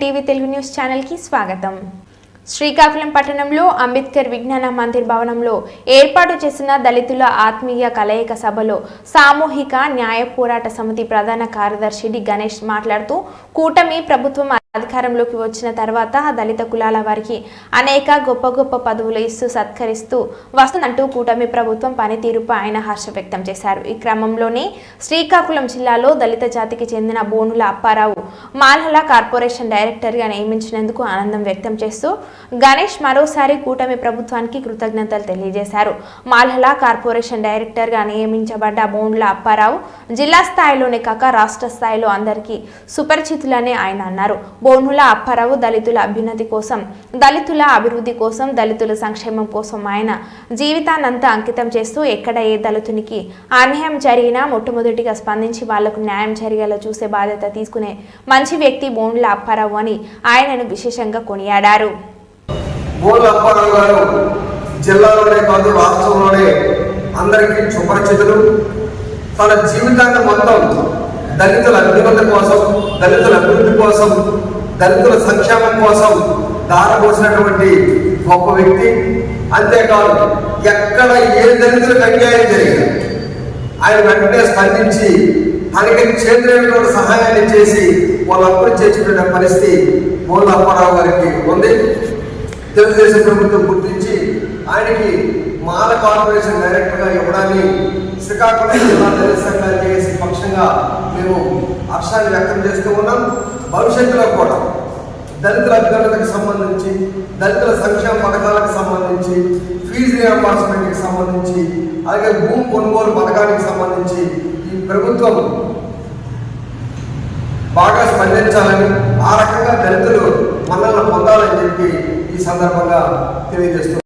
TV Telugu news ఛానల్కి స్వాగతం. శ్రీకాకుళం పట్టణంలో అంబేద్కర్ విజ్ఞాన మందిర్ భవనంలో ఏర్పాటు చేసిన దళితుల ఆత్మీయ కలయిక సభలో సామూహిక న్యాయ పోరాట సమితి ప్రధాన కార్యదర్శి గణేష్ మాట్లాడుతూ కూటమి ప్రభుత్వం అధికారంలోకి వచ్చిన తర్వాత దళిత కులాల వారికి అనేక గొప్ప గొప్ప పదవులు ఇస్తూ సత్కరిస్తూ వస్తుందంటూ కూటమి ప్రభుత్వం పనితీరుపై ఆయన హర్ష వ్యక్తం చేశారు. ఈ క్రమంలోనే శ్రీకాకుళం జిల్లాలో దళిత జాతికి చెందిన బోనుల అప్పారావు మాల్హల కార్పొరేషన్ డైరెక్టర్గా నియమించినందుకు ఆనందం వ్యక్తం చేస్తూ గణేష్ మరోసారి కూటమి ప్రభుత్వానికి కృతజ్ఞతలు తెలియజేశారు. మాల్హల కార్పొరేషన్ డైరెక్టర్గా నియమించబడ్డ బోనుల అప్పారావు జిల్లా స్థాయిలోనే కాక రాష్ట్ర స్థాయిలో అందరికీ సుపరిచితులనే ఆయన అన్నారు. బోనుల అప్పారావు దళితుల అభ్యున్నతి కోసం దళితుల అభివృద్ధి కోసం దళితుల సంక్షేమం కోసం ఆయన జీవితానంతా అంకితం చేస్తూ ఎక్కడ ఏ దళితునికి అన్యాయం జరిగినా మొట్టమొదటిగా స్పందించి వాళ్ళకు న్యాయం జరిగేలా చూసే బాధ్యత తీసుకునే మంచి వ్యక్తి బోనుల అప్పారావు అని ఆయనను విశేషంగా కొనియాడారు. జిల్లాలోనే కాదు రాష్ట్రంలోనే అందరికీ సుపరిచితులు. తన జీవితాన్ని మొత్తం దళితుల అభ్యున్నతి కోసం దళితుల అభివృద్ధి కోసం దళితుల సంక్షేమం కోసం దారపోసినటువంటి గొప్ప వ్యక్తి. అంతేకాదు ఎక్కడ ఏ దళితులకు అన్యాయం జరిగింది ఆయన వెంటనే స్పందించి తనకి చేతులైనటువంటి సహాయాన్ని చేసి వాళ్ళప్పుడు చేర్చుకునే పరిస్థితి బోల్ అప్పారావు గారికి ఉంది. తెలుగుదేశం ప్రభుత్వం గుర్తించి ఆయనకి మాల కార్పొరేషన్ డైరెక్టర్గా ఇవ్వడాన్ని శ్రీకాకుళం జిల్లా దళిత సంఘాలు చేసే పక్షంగా మేము హర్షాన్ని వ్యక్తం చేస్తూ ఉన్నాం. భవిష్యత్తులో కూడా దళితుల అభ్యున్నతకు సంబంధించి దళితుల సంక్షేమ పథకాలకు సంబంధించి ఫీజు రియంబర్స్మెంట్కి సంబంధించి అలాగే భూమి కొనుగోలు పథకానికి సంబంధించి ఈ ప్రభుత్వం బాగా స్పందించాలని ఆ రకంగా దళితులు మనల్ని పొందాలని చెప్పి ఈ సందర్భంగా తెలియజేస్తున్నారు